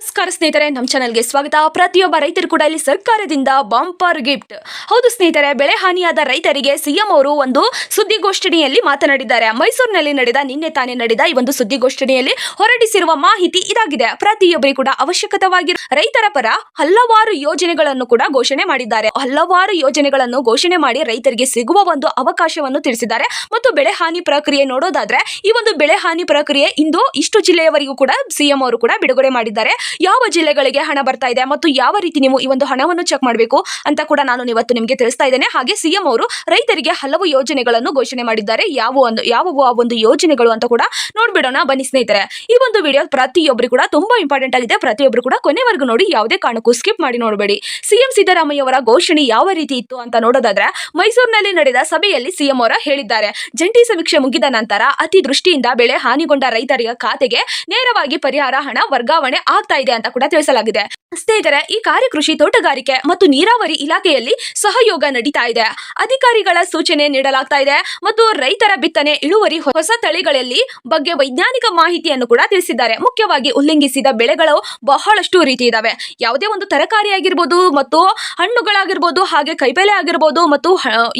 ನಮಸ್ಕಾರ ಸ್ನೇಹಿತರೆ ನಮ್ಮ ಚಾನಲ್ಗೆ ಸ್ವಾಗತ. ಪ್ರತಿಯೊಬ್ಬ ರೈತರು ಕೂಡ ಇಲ್ಲಿ ಸರ್ಕಾರದಿಂದ ಬಂಪರ್ ಗಿಫ್ಟ್. ಹೌದು ಸ್ನೇಹಿತರೆ, ಬೆಳೆ ಹಾನಿಯಾದ ರೈತರಿಗೆ ಸಿಎಂ ಅವರು ಒಂದು ಸುದ್ದಿಗೋಷ್ಠಿಯಲ್ಲಿ ಮಾತನಾಡಿದ್ದಾರೆ. ಮೈಸೂರಿನಲ್ಲಿ ನಡೆದ, ನಿನ್ನೆ ತಾನೇ ನಡೆದ ಈ ಒಂದು ಸುದ್ದಿಗೋಷ್ಠಿಯಲ್ಲಿ ಹೊರಡಿಸಿರುವ ಮಾಹಿತಿ ಇದಾಗಿದೆ. ಪ್ರತಿಯೊಬ್ಬರಿಗೂ ಕೂಡ ಅವಶ್ಯಕತವಾಗಿ ರೈತರ ಪರ ಹಲವಾರು ಯೋಜನೆಗಳನ್ನು ಕೂಡ ಘೋಷಣೆ ಮಾಡಿದ್ದಾರೆ. ಹಲವಾರು ಯೋಜನೆಗಳನ್ನು ಘೋಷಣೆ ಮಾಡಿ ರೈತರಿಗೆ ಸಿಗುವ ಒಂದು ಅವಕಾಶವನ್ನು ತಿಳಿಸಿದ್ದಾರೆ. ಮತ್ತು ಬೆಳೆ ಹಾನಿ ಪ್ರಕ್ರಿಯೆ ನೋಡೋದಾದ್ರೆ, ಈ ಒಂದು ಬೆಳೆ ಹಾನಿ ಪ್ರಕ್ರಿಯೆ ಇಂದು ಇಷ್ಟು ಜಿಲ್ಲೆಯವರಿಗೂ ಕೂಡ ಸಿಎಂ ಅವರು ಕೂಡ ಬಿಡುಗಡೆ ಮಾಡಿದ್ದಾರೆ. ಯಾವ ಜಿಲ್ಲೆಗಳಿಗೆ ಹಣ ಬರ್ತಾ ಇದೆ ಮತ್ತು ಯಾವ ರೀತಿ ನೀವು ಈ ಒಂದು ಹಣವನ್ನು ಚೆಕ್ ಮಾಡಬೇಕು ಅಂತ ಕೂಡ ನಾನು ಇವತ್ತು ನಿಮಗೆ ತಿಳಿಸ್ತಾ ಇದ್ದೇನೆ. ಹಾಗೆ ಸಿಎಂ ಅವರು ರೈತರಿಗೆ ಹಲವು ಯೋಜನೆಗಳನ್ನು ಘೋಷಣೆ ಮಾಡಿದ್ದಾರೆ. ಯಾವ ಒಂದು, ಯಾವುವು ಆ ಒಂದು ಯೋಜನೆಗಳು ಅಂತ ಕೂಡ ನೋಡ್ಬಿಡೋಣ. ಬನ್ನಿ ಸ್ನೇಹಿತರೆ, ಈ ಒಂದು ವಿಡಿಯೋ ಪ್ರತಿಯೊಬ್ಬರು ಕೂಡ ತುಂಬಾ ಇಂಪಾರ್ಟೆಂಟ್ ಆಗಿದೆ. ಪ್ರತಿಯೊಬ್ಬರು ಕೂಡ ಕೊನೆವರೆಗೂ ನೋಡಿ ಯಾವುದೇ ಕಾರಣಕ್ಕೂ ಸ್ಕಿಪ್ ಮಾಡಿ ನೋಡಬೇಡಿ. ಸಿಎಂ ಸಿದ್ದರಾಮಯ್ಯ ಅವರ ಘೋಷಣೆ ಯಾವ ರೀತಿ ಇತ್ತು ಅಂತ ನೋಡೋದಾದ್ರೆ, ಮೈಸೂರಿನಲ್ಲಿ ನಡೆದ ಸಭೆಯಲ್ಲಿ ಸಿಎಂ ಅವರ ಹೇಳಿದ್ದಾರೆ. ಜಂಟಿ ಸಮೀಕ್ಷೆ ಮುಗಿದ ನಂತರ ಅತಿ ದೃಷ್ಟಿಯಿಂದ ಬೆಳೆ ಹಾನಿಗೊಂಡ ರೈತರಿಗೆ ಖಾತೆಗೆ ನೇರವಾಗಿ ಪರಿಹಾರ, ಹಣ ವರ್ಗಾವಣೆ ಆಗ್ತಾ ಇದೆ ಅಂತ ಕೂಡ ತಿಳಿಸಲಾಗಿದೆ. ಸ್ನೇಹಿತರೆ, ಈ ಕಾರ್ಯ ಕೃಷಿ ತೋಟಗಾರಿಕೆ ಮತ್ತು ನೀರಾವರಿ ಇಲಾಖೆಯಲ್ಲಿ ಸಹಯೋಗ ನಡೀತಾ ಇದೆ. ಅಧಿಕಾರಿಗಳ ಸೂಚನೆ ನೀಡಲಾಗ್ತಾ ಇದೆ ಮತ್ತು ರೈತರ ಬಿತ್ತನೆ, ಇಳುವರಿ, ಹೊಸ ತಳಿಗಳಲ್ಲಿ ಬಗ್ಗೆ ವೈಜ್ಞಾನಿಕ ಮಾಹಿತಿಯನ್ನು ಕೂಡ ತಿಳಿಸಿದ್ದಾರೆ. ಮುಖ್ಯವಾಗಿ ಉಲ್ಲಂಘಿಸಿದ ಬೆಳೆಗಳು ಬಹಳಷ್ಟು ರೀತಿ ಇದಾವೆ. ಯಾವುದೇ ಒಂದು ತರಕಾರಿ ಆಗಿರ್ಬೋದು ಮತ್ತು ಹಣ್ಣುಗಳಾಗಿರ್ಬೋದು, ಹಾಗೆ ಕೈಪೆಲೆ ಆಗಿರ್ಬೋದು ಮತ್ತು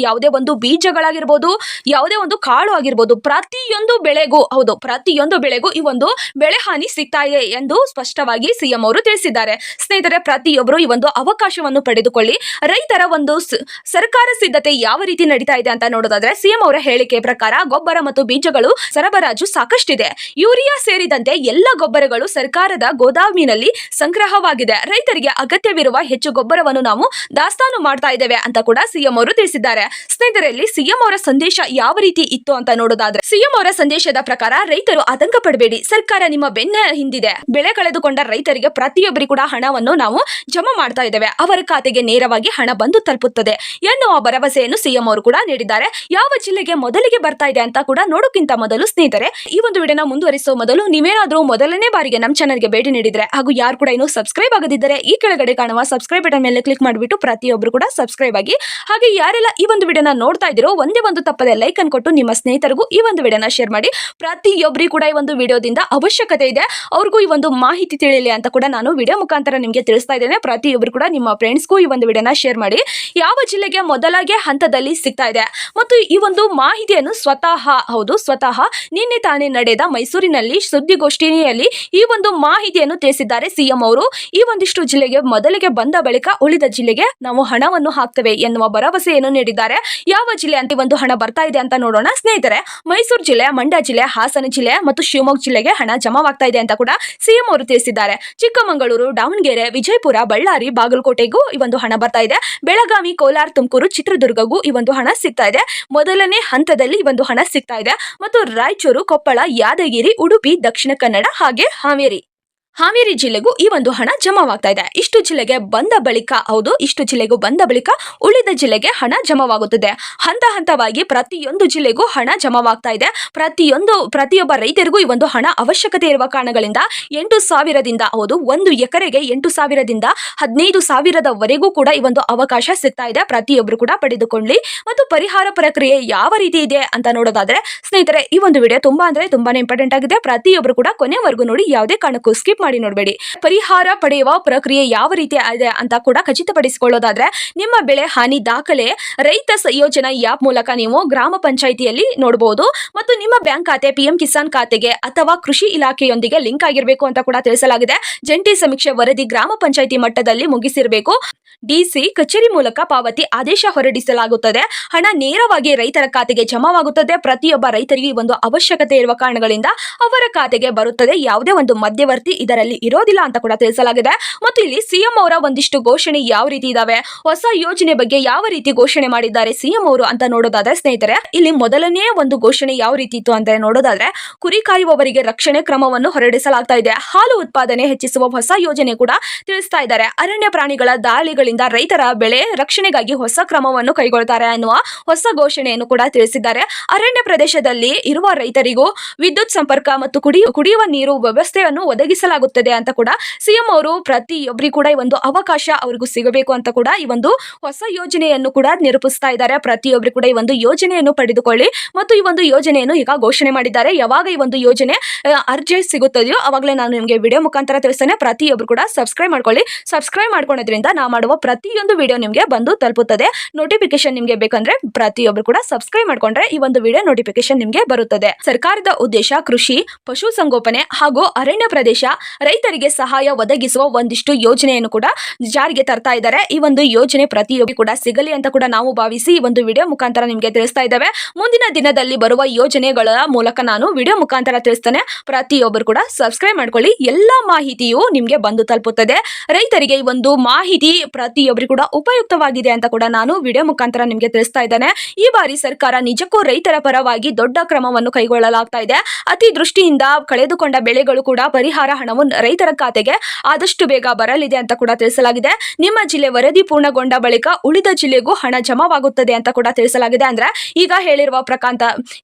ಯಾವುದೇ ಒಂದು ಬೀಜಗಳಾಗಿರ್ಬೋದು, ಯಾವುದೇ ಒಂದು ಕಾಳು ಆಗಿರ್ಬೋದು, ಪ್ರತಿಯೊಂದು ಬೆಳೆಗೂ, ಹೌದು, ಪ್ರತಿಯೊಂದು ಬೆಳೆಗೂ ಈ ಒಂದು ಬೆಳೆ ಹಾನಿ ಸಿಗ್ತಾ ಇದೆ ಎಂದು ಸ್ಪಷ್ಟವಾಗಿ ಸಿಎಂ ಅವರು ತಿಳಿಸಿದ್ದಾರೆ. ಸ್ನೇಹಿತರೆ, ಪ್ರತಿಯೊಬ್ಬರು ಈ ಒಂದು ಅವಕಾಶವನ್ನು ಪಡೆದುಕೊಳ್ಳಿ. ರೈತರ ಒಂದು ಸರ್ಕಾರ ಸಿದ್ಧತೆ ಯಾವ ರೀತಿ ನಡೀತಾ ಇದೆ ಅಂತ ನೋಡೋದಾದ್ರೆ, ಸಿಎಂ ಅವರ ಹೇಳಿಕೆ ಪ್ರಕಾರ ಗೊಬ್ಬರ ಮತ್ತು ಬೀಜಗಳು ಸರಬರಾಜು ಸಾಕಷ್ಟಿದೆ. ಯೂರಿಯಾ ಸೇರಿದಂತೆ ಎಲ್ಲ ಗೊಬ್ಬರಗಳು ಸರ್ಕಾರದ ಗೋದಾಮಿನಲ್ಲಿ ಸಂಗ್ರಹವಾಗಿದೆ. ರೈತರಿಗೆ ಅಗತ್ಯವಿರುವ ಹೆಚ್ಚು ಗೊಬ್ಬರವನ್ನು ನಾವು ದಾಸ್ತಾನು ಮಾಡ್ತಾ ಇದ್ದೇವೆ ಅಂತ ಕೂಡ ಸಿಎಂ ಅವರು ತಿಳಿಸಿದ್ದಾರೆ. ಸ್ನೇಹಿತರಲ್ಲಿ ಸಿಎಂ ಅವರ ಸಂದೇಶ ಯಾವ ರೀತಿ ಇತ್ತು ಅಂತ ನೋಡೋದಾದ್ರೆ, ಸಿಎಂ ಅವರ ಸಂದೇಶದ ಪ್ರಕಾರ ರೈತರು ಆತಂಕ ಪಡಬೇಡಿ. ಸರ್ಕಾರ ನಿಮ್ಮ ಬೆನ್ನ ಹಿಂದಿದೆ. ಬೆಳೆ ಕಳೆದುಕೊಂಡ ರೈತರಿಗೆ ಪ್ರತಿಯೊಬ್ಬರಿಗೂ ಕೂಡ ಹಣವನ್ನು ನಾವು ಜಮಾ ಮಾಡ್ತಾ ಇದ್ದೇವೆ. ಅವರ ಖಾತೆಗೆ ನೇರವಾಗಿ ಹಣ ಬಂದು ತಲುಪುತ್ತದೆ. ಎನ್ನುವ ಭರವಸೆಯನ್ನು ಸಿಎಂ ಅವರು ಕೂಡ ನೀಡಿದ್ದಾರೆ. ಯಾವ ಜಿಲ್ಲೆಗೆ ಮೊದಲಿಗೆ ಬರ್ತಾ ಇದೆ ಅಂತ ಕೂಡ ನೋಡೋಕ್ಕಿಂತ ಮೊದಲು ಸ್ನೇಹಿತರೆ, ಈ ಒಂದು ವಿಡಿಯೋನ ಮುಂದುವರಿಸುವ ಮೊದಲು ನೀವೇನಾದರೂ ಮೊದಲನೇ ಬಾರಿಗೆ ನಮ್ಮ ಚಾನಲ್ಗೆ ಭೇಟಿ ನೀಡಿದರೆ ಹಾಗೂ ಯಾರು ಕೂಡ ಇನ್ನೂ ಸಬ್ಸ್ಕ್ರೈಬ್ ಆಗದಿದ್ದರೆ ಈ ಕೆಳಗಡೆ ಕಾಣುವ ಸಬ್ಸ್ಕ್ರೈಬ್ ಬಟನ್ ಮೇಲೆ ಕ್ಲಿಕ್ ಮಾಡಿಬಿಟ್ಟು ಪ್ರತಿಯೊಬ್ಬರು ಕೂಡ ಸಬ್ಸ್ಕ್ರೈಬ್ ಆಗಿ, ಹಾಗೆ ಯಾರೆಲ್ಲ ಈ ಒಂದು ವಿಡಿಯೋನ ನೋಡ್ತಾ ಇದ್ದೀರೋ ಒಂದೇ ಒಂದು ತಪ್ಪದೆ ಲೈಕ್ ಅನ್ನು ಕೊಟ್ಟು ನಿಮ್ಮ ಸ್ನೇಹಿತರಿಗೂ ಈ ಒಂದು ವಿಡಿಯೋನ ಶೇರ್ ಮಾಡಿ. ಪ್ರತಿಯೊಬ್ಬರಿಗೂ ಕೂಡ ಈ ಒಂದು ವಿಡಿಯೋದಿಂದ ಅವಶ್ಯಕತೆ ಇದೆ. ಅವ್ರಿಗೂ ಈ ಒಂದು ಮಾಹಿತಿ ತಿಳಿಯಲಿ ಅಂತ ಕೂಡ ನಾನು ವಿಡಿಯೋ ಮುಖಾಂತರ ನಿಮಗೆ ತಿಳಿಸ್ತಾ ಇದ್ದೇನೆ. ಪ್ರತಿಯೊಬ್ಬರು ಕೂಡ ನಿಮ್ಮ ಫ್ರೆಂಡ್ಸ್ಗೂ ಈ ಒಂದು ವಿಡಿಯೋನ ಶೇರ್ ಮಾಡಿ. ಯಾವ ಜಿಲ್ಲೆಗೆ ಮೊದಲಾಗಿ ಹಂತದಲ್ಲಿ ಸಿಗ್ತಾ ಇದೆ? ಮತ್ತು ಈ ಒಂದು ಮಾಹಿತಿಯನ್ನು ಸ್ವತಃ, ಹೌದು, ಸ್ವತಃ ನಿನ್ನೆ ತಾನೇ ನಡೆದ ಮೈಸೂರಿನಲ್ಲಿ ಸುದ್ದಿಗೋಷ್ಠಿಯಲ್ಲಿ ಈ ಒಂದು ಮಾಹಿತಿಯನ್ನು ತಿಳಿಸಿದ್ದಾರೆ ಸಿಎಂ ಅವರು. ಈ ಒಂದಿಷ್ಟು ಜಿಲ್ಲೆಗೆ ಮೊದಲಿಗೆ ಬಂದ ಬಳಿಕ ಉಳಿದ ಜಿಲ್ಲೆಗೆ ನಾವು ಹಣವನ್ನು ಹಾಕ್ತೇವೆ ಎನ್ನುವ ಭರವಸೆಯನ್ನು ನೀಡಿದ್ದಾರೆ. ಯಾವ ಜಿಲ್ಲೆ ಅಂತ ಒಂದು ಹಣ ಬರ್ತಾ ಇದೆ ಅಂತ ನೋಡೋಣ. ಸ್ನೇಹಿತರೆ, ಮೈಸೂರು ಜಿಲ್ಲೆ, ಮಂಡ್ಯ ಜಿಲ್ಲೆ, ಹಾಸನ ಜಿಲ್ಲೆ ಮತ್ತು ಶಿವಮೊಗ್ಗ ಜಿಲ್ಲೆಗೆ ಹಣ ಜಮಾವಾಗ್ತಾ ಇದೆ ಅಂತ ಕೂಡ ಸಿಎಂ ಅವರು ತಿಳಿಸಿದ್ದಾರೆ. ಚಿಕ್ಕಮಗಳೂರು, ದಾವಣಗೆರೆ ವಿಜಯಪುರ, ಬಳ್ಳಾರಿ, ಬಾಗಲಕೋಟೆಗೂ ಈ ಒಂದು ಹಣ ಬರ್ತಾ ಇದೆ. ಬೆಳಗಾವಿ, ಕೋಲಾರ, ತುಮಕೂರು, ಚಿತ್ರದುರ್ಗಗೂ ಈ ಒಂದು ಹಣ ಸಿಗ್ತಾ ಇದೆ. ಮೊದಲನೇ ಹಂತದಲ್ಲಿ ಈ ಒಂದು ಹಣ ಸಿಗ್ತಾ ಇದೆ. ಮತ್ತು ರಾಯಚೂರು, ಕೊಪ್ಪಳ, ಯಾದಗಿರಿ, ಉಡುಪಿ, ದಕ್ಷಿಣ ಕನ್ನಡ ಹಾಗೆ ಹಾವೇರಿ. ಹಾವೇರಿ ಜಿಲ್ಲೆಗೂ ಈ ಒಂದು ಹಣ ಜಮಾವಾಗ್ತಾ ಇದೆ. ಇಷ್ಟು ಜಿಲ್ಲೆಗೆ ಬಂದ ಬಳಿಕ, ಹೌದು, ಇಷ್ಟು ಜಿಲ್ಲೆಗೂ ಬಂದ ಬಳಿಕ ಉಳಿದ ಜಿಲ್ಲೆಗೆ ಹಣ ಜಮಾವಾಗುತ್ತದೆ. ಹಂತ ಹಂತವಾಗಿ ಪ್ರತಿಯೊಂದು ಜಿಲ್ಲೆಗೂ ಹಣ ಜಮಾವಾಗ್ತಾ ಇದೆ. ಪ್ರತಿಯೊಂದು, ಪ್ರತಿಯೊಬ್ಬ ರೈತರಿಗೂ ಈ ಒಂದು ಹಣ ಅವಶ್ಯಕತೆ ಇರುವ ಕಾರಣಗಳಿಂದ ಎಂಟು ಸಾವಿರದಿಂದ, ಹೌದು, ಒಂದು ಎಕರೆಗೆ ಎಂಟು ಸಾವಿರದಿಂದ ಹದಿನೈದು ಸಾವಿರದವರೆಗೂ ಕೂಡ ಈ ಒಂದು ಅವಕಾಶ ಸಿಗ್ತಾ ಇದೆ. ಪ್ರತಿಯೊಬ್ಬರು ಕೂಡ ಪಡೆದುಕೊಳ್ಳಿ. ಮತ್ತು ಪರಿಹಾರ ಪ್ರಕ್ರಿಯೆ ಯಾವ ರೀತಿ ಇದೆ ಅಂತ ನೋಡೋದಾದ್ರೆ, ಸ್ನೇಹಿತರೆ, ಈ ಒಂದು ವಿಡಿಯೋ ತುಂಬಾ ಅಂದ್ರೆ ತುಂಬಾನೇ ಇಂಪಾರ್ಟೆಂಟ್ ಆಗಿದೆ. ಪ್ರತಿಯೊಬ್ಬರು ಕೂಡ ಕೊನೆವರೆಗೂ ನೋಡಿ, ಯಾವುದೇ ಕಾರಣಕ್ಕೂ ಸ್ಕಿಪ್ ನೋಡಬೇಡಿ. ಪರಿಹಾರ ಪಡೆಯುವ ಪ್ರಕ್ರಿಯೆ ಯಾವ ರೀತಿ ಇದೆ ಅಂತ ಕೂಡ ಖಚಿತಪಡಿಸಿಕೊಳ್ಳೋದಾದ್ರೆ, ನಿಮ್ಮ ಬೆಳೆ ಹಾನಿ ದಾಖಲೆ, ರೈತ ಯೋಜನಾ ಆ್ಯಪ್ ಮೂಲಕ ನೀವು ಗ್ರಾಮ ಪಂಚಾಯಿತಿಯಲ್ಲಿ ನೋಡಬಹುದು ಮತ್ತು ನಿಮ್ಮ ಬ್ಯಾಂಕ್ ಖಾತೆ ಪಿಎಂ ಕಿಸಾನ್ ಖಾತೆಗೆ ಅಥವಾ ಕೃಷಿ ಇಲಾಖೆಯೊಂದಿಗೆ ಲಿಂಕ್ ಆಗಿರಬೇಕು ಅಂತ ಕೂಡ ತಿಳಿಸಲಾಗಿದೆ. ಜಂಟಿ ಸಮೀಕ್ಷೆ ವರದಿ ಗ್ರಾಮ ಪಂಚಾಯಿತಿ ಮಟ್ಟದಲ್ಲಿ ಮುಗಿಸಿರಬೇಕು. ಡಿಸಿ ಕಚೇರಿ ಮೂಲಕ ಪಾವತಿ ಆದೇಶ ಹೊರಡಿಸಲಾಗುತ್ತದೆ. ಹಣ ನೇರವಾಗಿ ರೈತರ ಖಾತೆಗೆ ಜಮಾವಾಗುತ್ತದೆ. ಪ್ರತಿಯೊಬ್ಬ ರೈತರಿಗೆ ಒಂದು ಅವಶ್ಯಕತೆ ಇರುವ ಕಾರಣಗಳಿಂದ ಅವರ ಖಾತೆಗೆ ಬರುತ್ತದೆ. ಯಾವುದೇ ಒಂದು ಮಧ್ಯವರ್ತಿ ಇದರಲ್ಲಿ ಇರೋದಿಲ್ಲ ಅಂತ ಕೂಡ ತಿಳಿಸಲಾಗಿದೆ. ಮತ್ತು ಇಲ್ಲಿ ಸಿಎಂ ಅವರ ಒಂದಿಷ್ಟು ಘೋಷಣೆ ಯಾವ ರೀತಿ ಇದಾವೆ? ಹೊಸ ಯೋಜನೆ ಬಗ್ಗೆ ಯಾವ ರೀತಿ ಘೋಷಣೆ ಮಾಡಿದ್ದಾರೆ? ಸಿಎಂ ಅವರು ಅಂತ ನೋಡೋದಾದ್ರೆ, ಸ್ನೇಹಿತರೆ, ಇಲ್ಲಿ ಮೊದಲನೇ ಒಂದು ಘೋಷಣೆ ಯಾವ ರೀತಿ ಇತ್ತು ಅಂತ ನೋಡೋದಾದ್ರೆ, ಕುರಿ ಕಾಯುವವರಿಗೆ ರಕ್ಷಣೆ ಕ್ರಮವನ್ನು ಹೊರಡಿಸಲಾಗ್ತಾ ಇದೆ. ಹಾಲು ಉತ್ಪಾದನೆ ಹೆಚ್ಚಿಸುವ ಹೊಸ ಯೋಜನೆ ಕೂಡ ತಿಳಿಸ್ತಾ ಇದ್ದಾರೆ. ಅರಣ್ಯ ಪ್ರಾಣಿಗಳ ದಾಳಿಗಳಿಂದ ದಿನಗಳಿಂದ ರೈತರ ಬೆಳೆ ರಕ್ಷಣೆಗಾಗಿ ಹೊಸ ಕ್ರಮವನ್ನು ಕೈಗೊಳ್ತಾರೆ ಅನ್ನುವ ಹೊಸ ಘೋಷಣೆಯನ್ನು ಕೂಡ ತಿಳಿಸಿದ್ದಾರೆ. ಅರಣ್ಯ ಪ್ರದೇಶದಲ್ಲಿ ಇರುವ ರೈತರಿಗೂ ವಿದ್ಯುತ್ ಸಂಪರ್ಕ ಮತ್ತು ಕುಡಿ ಕುಡಿಯುವ ನೀರು ವ್ಯವಸ್ಥೆಯನ್ನು ಒದಗಿಸಲಾಗುತ್ತದೆ ಅಂತ ಕೂಡ ಸಿಎಂ ಅವರು ಪ್ರತಿಯೊಬ್ಬರಿಗೂ ಕೂಡ ಈ ಒಂದು ಅವಕಾಶ ಅವರಿಗೂ ಸಿಗಬೇಕು ಅಂತ ಕೂಡ ಈ ಒಂದು ಹೊಸ ಯೋಜನೆಯನ್ನು ಕೂಡ ನಿರೂಪಿಸ್ತಾ ಇದ್ದಾರೆ. ಪ್ರತಿಯೊಬ್ಬರು ಕೂಡ ಈ ಒಂದು ಯೋಜನೆಯನ್ನು ಪಡೆದುಕೊಳ್ಳಿ ಮತ್ತು ಈ ಒಂದು ಯೋಜನೆಯನ್ನು ಈಗ ಘೋಷಣೆ ಮಾಡಿದ್ದಾರೆ. ಯಾವಾಗ ಈ ಒಂದು ಯೋಜನೆ ಅರ್ಜಿ ಸಿಗುತ್ತದೆಯೋ ಅವಾಗಲೇ ನಾನು ನಿಮಗೆ ವಿಡಿಯೋ ಮುಖಾಂತರ ತಿಳಿಸ್ತೇನೆ. ಪ್ರತಿಯೊಬ್ಬರು ಕೂಡ ಸಬ್ಸ್ಕ್ರೈಬ್ ಮಾಡ್ಕೊಳ್ಳಿ. ಸಬ್ಸ್ಕ್ರೈಬ್ ಮಾಡ್ಕೊಳ್ಳೋದ್ರಿಂದ ನಾ ಮಾಡುವ ಪ್ರತಿಯೊಂದು ವಿಡಿಯೋ ನಿಮಗೆ ಬಂದು ತಲುಪುತ್ತದೆ. ನೋಟಿಫಿಕೇಶನ್ ನಿಮಗೆ ಬೇಕಂದ್ರೆ ಪ್ರತಿಯೊಬ್ಬರು ಕೂಡ ಸಬ್ಸ್ಕ್ರೈಬ್ ಮಾಡ್ಕೊಂಡ್ರೆ ಈ ಒಂದು ವಿಡಿಯೋ ನೋಟಿಫಿಕೇಶನ್ ನಿಮಗೆ ಬರುತ್ತದೆ. ಸರ್ಕಾರದ ಉದ್ದೇಶ ಕೃಷಿ ಪಶುಸಂಗೋಪನೆ ಹಾಗೂ ಅರಣ್ಯ ಪ್ರದೇಶ ರೈತರಿಗೆ ಸಹಾಯ ಒದಗಿಸುವ ಒಂದಿಷ್ಟು ಯೋಜನೆಯನ್ನು ಕೂಡ ಜಾರಿಗೆ ತರ್ತಾ ಇದ್ದಾರೆ. ಈ ಒಂದು ಯೋಜನೆ ಪ್ರತಿಯೊಬ್ಬರು ಕೂಡ ಸಿಗಲಿ ಅಂತ ಕೂಡ ನಾವು ಭಾವಿಸಿ ಈ ಒಂದು ವಿಡಿಯೋ ಮುಖಾಂತರ ನಿಮಗೆ ತಿಳಿಸ್ತಾ ಇದ್ದೇವೆ. ಮುಂದಿನ ದಿನದಲ್ಲಿ ಬರುವ ಯೋಜನೆಗಳ ಮೂಲಕ ನಾನು ವಿಡಿಯೋ ಮುಖಾಂತರ ತಿಳಿಸ್ತೇನೆ. ಪ್ರತಿಯೊಬ್ಬರು ಕೂಡ ಸಬ್ಸ್ಕ್ರೈಬ್ ಮಾಡ್ಕೊಳ್ಳಿ. ಎಲ್ಲ ಮಾಹಿತಿಯು ನಿಮಗೆ ಬಂದು ತಲುಪುತ್ತದೆ. ರೈತರಿಗೆ ಈ ಒಂದು ಮಾಹಿತಿ ಪ್ರತಿಯೊಬ್ಬರು ಕೂಡ ಉಪಯುಕ್ತವಾಗಿದೆ ಅಂತ ಕೂಡ ನಾನು ವಿಡಿಯೋ ಮುಖಾಂತರ ನಿಮಗೆ ತಿಳಿಸ್ತಾ ಇದ್ದೇನೆ. ಈ ಬಾರಿ ಸರ್ಕಾರ ನಿಜಕ್ಕೂ ರೈತರ ಪರವಾಗಿ ದೊಡ್ಡ ಕ್ರಮವನ್ನು ಕೈಗೊಳ್ಳಲಾಗ್ತಾ ಇದೆ. ಅತಿ ದೃಷ್ಟಿಯಿಂದ ಕಳೆದುಕೊಂಡ ಬೆಳೆಗಳು ಕೂಡ ಪರಿಹಾರ ಹಣವು ರೈತರ ಖಾತೆಗೆ ಆದಷ್ಟು ಬೇಗ ಬರಲಿದೆ ಅಂತ ಕೂಡ ತಿಳಿಸಲಾಗಿದೆ. ನಿಮ್ಮ ಜಿಲ್ಲೆ ವರದಿ ಪೂರ್ಣಗೊಂಡ ಬಳಿಕ ಉಳಿದ ಜಿಲ್ಲೆಗೂ ಹಣ ಜಮಾವಾಗುತ್ತದೆ ಅಂತ ಕೂಡ ತಿಳಿಸಲಾಗಿದೆ. ಅಂದ್ರೆ ಈಗ ಹೇಳಿರುವ ಪ್ರಕಾಂತ,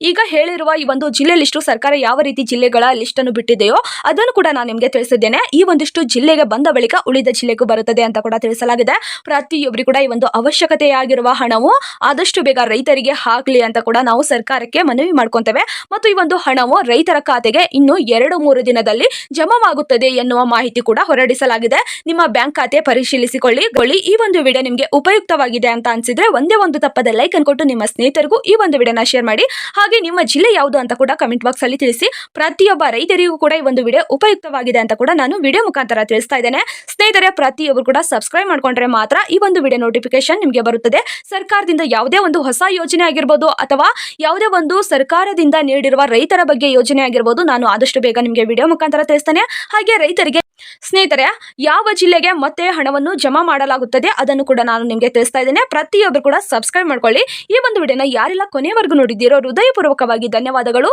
ಈಗ ಹೇಳಿರುವ ಈ ಒಂದು ಜಿಲ್ಲೆ ಲಿಸ್ಟು ಸರ್ಕಾರ ಯಾವ ರೀತಿ ಜಿಲ್ಲೆಗಳ ಲಿಸ್ಟ್ ಅನ್ನು ಬಿಟ್ಟಿದೆಯೋ ಅದನ್ನು ಕೂಡ ನಾನು ನಿಮಗೆ ತಿಳಿಸಿದ್ದೇನೆ. ಈ ಒಂದಿಷ್ಟು ಜಿಲ್ಲೆಗೆ ಬಂದ ಬಳಿಕ ಉಳಿದ ಜಿಲ್ಲೆಗೂ ಬರುತ್ತದೆ ಅಂತ ಕೂಡ ತಿಳಿಸಲಾಗಿದೆ. ಪ್ರತಿಯೊಬ್ಬರಿಗೂ ಕೂಡ ಈ ಒಂದು ಅವಶ್ಯಕತೆಯಾಗಿರುವ ಹಣವು ಆದಷ್ಟು ಬೇಗ ರೈತರಿಗೆ ಹಾಕ್ಲಿ ಅಂತ ಕೂಡ ನಾವು ಸರ್ಕಾರಕ್ಕೆ ಮನವಿ ಮಾಡ್ಕೊಂತೇವೆ. ಮತ್ತು ಈ ಒಂದು ಹಣವು ರೈತರ ಖಾತೆಗೆ ಇನ್ನು ಎರಡು ಮೂರು ದಿನದಲ್ಲಿ ಜಮಾವಾಗುತ್ತದೆ ಎನ್ನುವ ಮಾಹಿತಿ ಕೂಡ ಹೊರಡಿಸಲಾಗಿದೆ. ನಿಮ್ಮ ಬ್ಯಾಂಕ್ ಖಾತೆ ಪರಿಶೀಲಿಸಿಕೊಳ್ಳಿ. ಕೊಳ್ಳಿ. ಈ ಒಂದು ವಿಡಿಯೋ ನಿಮಗೆ ಉಪಯುಕ್ತವಾಗಿದೆ ಅಂತ ಅನ್ಸಿದ್ರೆ ಒಂದೇ ಒಂದು ತಪ್ಪದ ಲೈಕ್ ಅನ್ಕೊಟ್ಟು ನಿಮ್ಮ ಸ್ನೇಹಿತರಿಗೂ ಈ ಒಂದು ವಿಡಿಯೋನ ಶೇರ್ ಮಾಡಿ. ಹಾಗೆ ನಿಮ್ಮ ಜಿಲ್ಲೆ ಯಾವುದು ಅಂತ ಕೂಡ ಕಮೆಂಟ್ ಬಾಕ್ಸ್ ಅಲ್ಲಿ ತಿಳಿಸಿ. ಪ್ರತಿಯೊಬ್ಬ ರೈತರಿಗೂ ಕೂಡ ಈ ಒಂದು ವಿಡಿಯೋ ಉಪಯುಕ್ತವಾಗಿದೆ ಅಂತ ಕೂಡ ನಾನು ವಿಡಿಯೋ ಮುಖಾಂತರ ತಿಳಿಸ್ತಾ ಇದ್ದೇನೆ. ಸ್ನೇಹಿತರೆ, ಪ್ರತಿಯೊಬ್ಬರು ಕೂಡ ಸಬ್ಸ್ಕ್ರೈಬ್ ಮಾತ್ರ ಈ ಒಂದು ವಿಡಿಯೋ ನೋಟಿಫಿಕೇಶನ್ ನಿಮಗೆ ಬರುತ್ತದೆ. ಸರ್ಕಾರದಿಂದ ಯಾವುದೇ ಒಂದು ಹೊಸ ಯೋಜನೆ ಆಗಿರ್ಬೋದು ಅಥವಾ ಯಾವುದೇ ಒಂದು ಸರ್ಕಾರದಿಂದ ನೀಡಿರುವ ರೈತರ ಬಗ್ಗೆ ಯೋಜನೆ ಆಗಿರ್ಬೋದು, ನಾನು ಆದಷ್ಟು ಬೇಗ ನಿಮಗೆ ವಿಡಿಯೋ ಮುಖಾಂತರ ತಿಳಿಸ್ತೇನೆ. ಹಾಗೆ ರೈತರಿಗೆ, ಸ್ನೇಹಿತರೆ, ಯಾವ ಜಿಲ್ಲೆಗೆ ಮತ್ತೆ ಹಣವನ್ನು ಜಮಾ ಮಾಡಲಾಗುತ್ತದೆ ಅದನ್ನು ಕೂಡ ನಾನು ನಿಮಗೆ ತಿಳಿಸ್ತಾ ಇದ್ದೇನೆ. ಪ್ರತಿಯೊಬ್ಬರು ಕೂಡ ಸಬ್ಸ್ಕ್ರೈಬ್ ಮಾಡ್ಕೊಳ್ಳಿ. ಈ ಒಂದು ವಿಡಿಯೋನ ಯಾರೆಲ್ಲ ಕೊನೆವರೆಗೂ ನೋಡಿದ್ದೀರೋ, ಹೃದಯಪೂರ್ವಕವಾಗಿ ಧನ್ಯವಾದಗಳು.